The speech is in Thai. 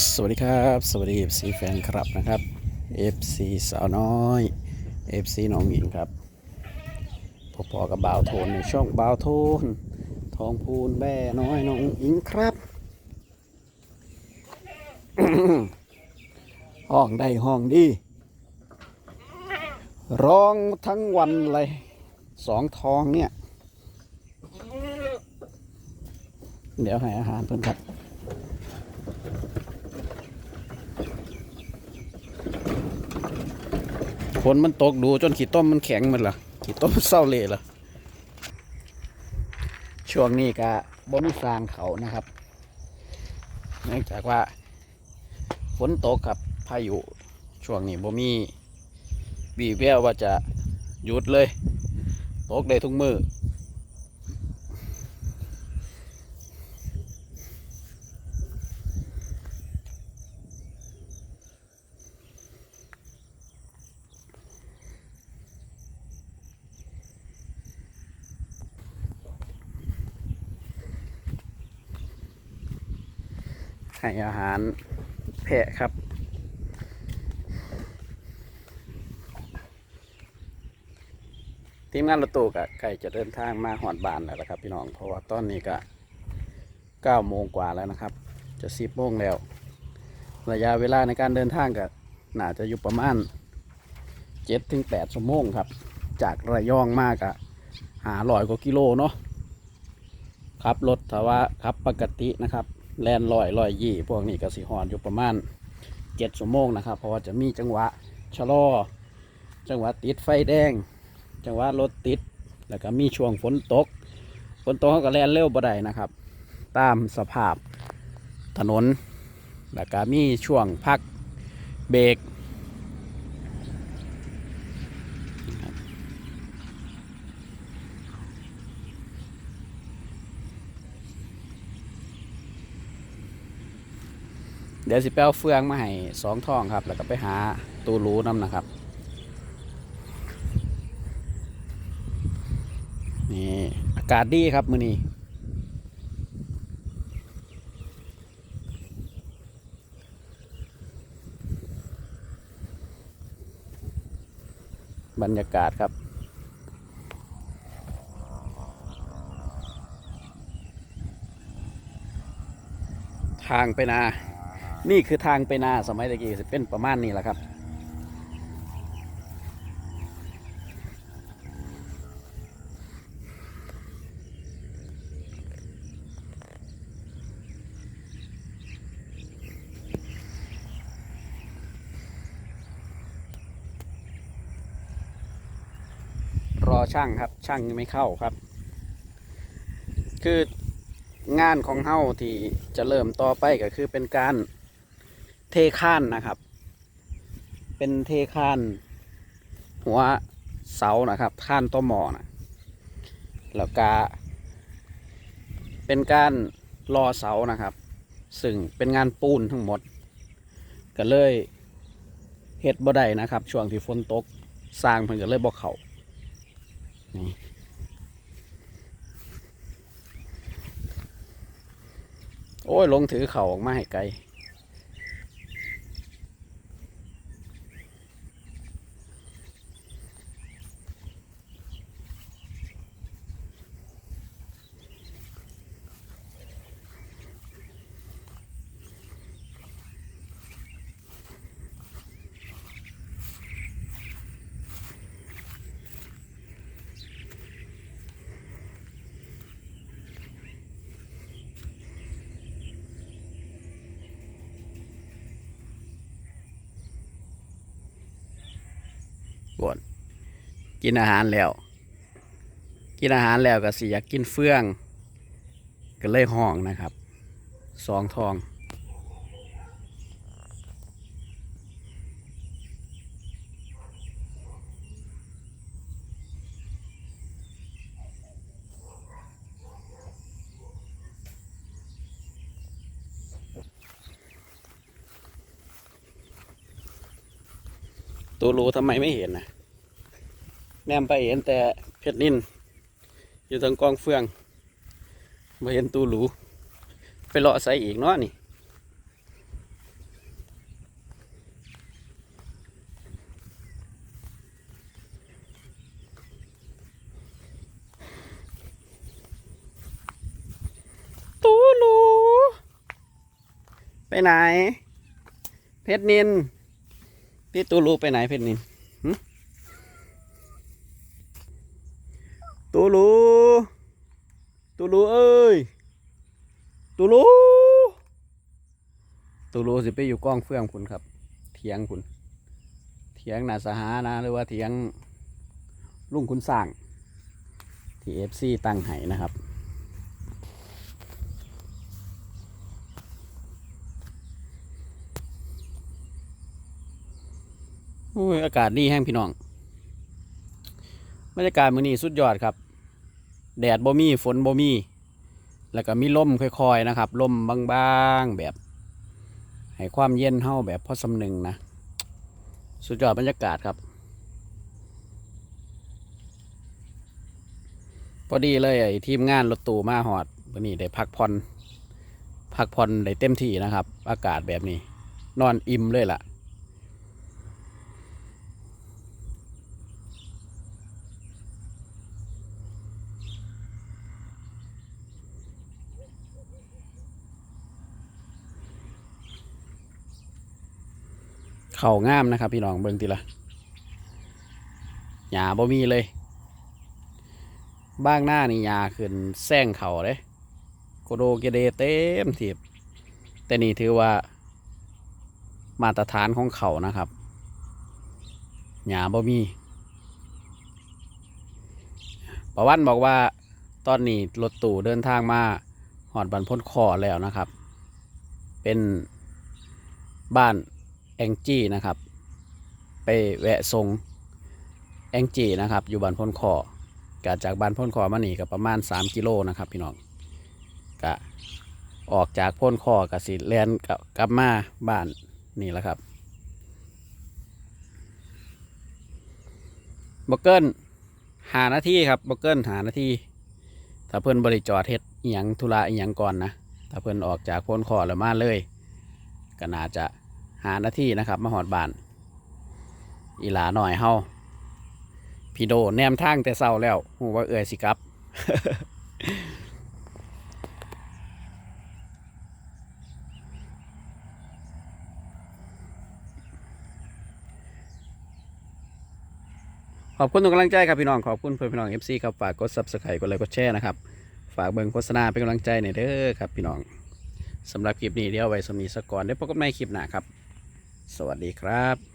สวัสดีครับ สวัสดี FC แฟนครับนะครับ FC สาวน้อย FC น้องหญิงครับพอๆกับบ่าวโทนในช่องบ่าวโทน ทองพูนแบ่น้อยน้องหญิงครับห้องได้ห้องดีร้องทั้งวันเลยสองทองเนี่ย เดี๋ยวให้อาหารเพิ่นครับ ฝนมันตกดูจนขี้ต้มมันแข็งมันเหรอขี้ต้มเศร้าเละเหรอช่วงนี้ก็บ่มีสร้างเขานะครับ เนื่องจากว่า ฝนตกกับพายุช่วงนี้บ่มีบีแววว่าจะหยุดเลย ตกได้ทุกมือ ให้อาหารแพะครับ ทีมงานรถตู้ก็ใกล้จะเดินทางมาหอดบานแล้วละครับ พี่น้องเพราะว่าตอนนี้ก็เก้าโมงกว่าแล้วนะครับ จะสิบโมงแล้ว ระยะเวลาในการเดินทางก็น่าจะอยู่ประมาณเจ็ดถึงแปดชั่วโมงครับ จากระยองมากอะหาลอยกว่ากิโลเนาะขับรถถ้าว่าขับปกตินะครับ แลนลอยลอยยี่ พวกนี้ก็สิหอนอยู่ประมาณเจ็ดชั่วโมงนะครับ เพราะว่าจะมีจังหวะชะลอ จังหวะติดไฟแดง จังหวะรถติด แล้วก็มีช่วงฝนตก ฝนตกเขาก็แล่นเร็วบ่ได้นะครับ ตามสภาพถนน แล้วก็มีช่วงพักเบรก เดี๋ยวสิไปเอาเฟืองมาให้สองท่องครับ แล้วก็ไปหาตูรูน้ำนะครับ นี่อากาศดีครับ มือนี้บรรยากาศครับ ทางไปนา นี่คือทางไปนาสมัยตะกี้เป็นประมาณนี้แหละครับ รอช่างครับ ช่างยังไม่เข้าครับ คืองานของเฮาที่จะเริ่มต่อไปก็คือเป็นการ เทข้านนะครับ เป็นเทข้าน หัวเสานะครับข้านต้อหมอนะแล้วก็เป็นการรอเสานะครับ ซึ่งเป็นงานปูนทั้งหมด ก็เลยเฮ็ดบ่ได้นะครับ ช่วงที่ฝนตกสร้างเพิ่นก็เลยบ่เขานี่โอ้ย ลงถือเข่าออกมาให้ไกล บนกินอาหารแล้ว กินอาหารแล้วก็สิอยากกินเฟือง ก็เลยห้องนะครับ สองทอง ตัวรูทำไมไม่เห็นนะแนมไปเห็นแต่เพชรนินอยู่ทางกองเฟืองมาเห็นตัวรูไปเอาะใส่อีกเนาะนี่ตัวรูไปไหน เพชรนิน พี่ตูรู้ไปไหนเพชรนินตูรู้ตูรู้เอ้ยตูรู้ตูรู้สิไปอยู่กล้องเฟื่องคุณครับ เถียงคุณ เถียงนาสหานะ หรือว่าเถียงลุงคุณสร้างที่เอฟซีตั้งไห้นะครับ โอ้ยอากาศดีแห้งพี่น้องบรรยากาศมื้อนี้สุดยอดครับ แดดบ่มีฝนบ่มี แล้วก็มีลมค่อยๆนะครับลมบางๆแบบให้ความเย็นเฮาแบบพอสำนึงนะ สุดยอดบรรยากาศครับ พอดีเลยไอ้ทีมงานรถตู้มาหอดวันนี้ได้พักผ่อนพักผ่อนได้เต็มที่นะครับ อากาศแบบนี้ นอนอิ่มเลยล่ะ เข่างามนะครับ พี่น้องเบิ่งทีละหญ้าบ่มีเลย บ้างหน้านี่หญ้าขึ้นแซงเขาเลยโกโดเกเดเต็มทีบแต่นี่ถือว่า มาตรฐานของเขานะครับหญ้าบ่มีประวันบอกว่าตอนนี้รถตู้เดินทางมาหอดบันพ้นคอแล้วนะครับ เป็นบ้าน แองจี้นะครับ ไปแวะทรงแองจี้นะครับ อยู่บ้านพ้นคอกะจากบ้านพ้นคอมานี่ก็ประมาณ 3 กิโลนะครับ พี่น้องกะออกจากพ้นคอกะสิแลนกับกลับมาบ้านนี่แหละครับบกเกิลหานาทีครับบกเกิลหานาทีถ้าเพื่อนบริจอดเฮ็ดอหยังธุระอหยังก่อนนะถ้าเพื่อนออกจากพ้นคอแล้วมาเลยก็น่าจะ หาหน้าที่นะครับ มาหอดบาน อีหลาหน่อยเฮาพี่โดแนมทางแต่เศร้าแล้วหูว่าเอ่ยสิครับ ขอบคุณทุกกำลังใจครับพี่น้อง ขอบคุณเพื่อนพี่น้อง FC ครับฝากกด Subscribe กดไลค์กดแชร์นะครับ ฝากเบิ่งโฆษณาเป็นกำลังใจหน่อยเด้อครับพี่น้องสำหรับคลิปนี้เดี๋ยวไว้สำนีสกก่อนได้พบกันใหม่คลิปหน้าครับ สวัสดีครับ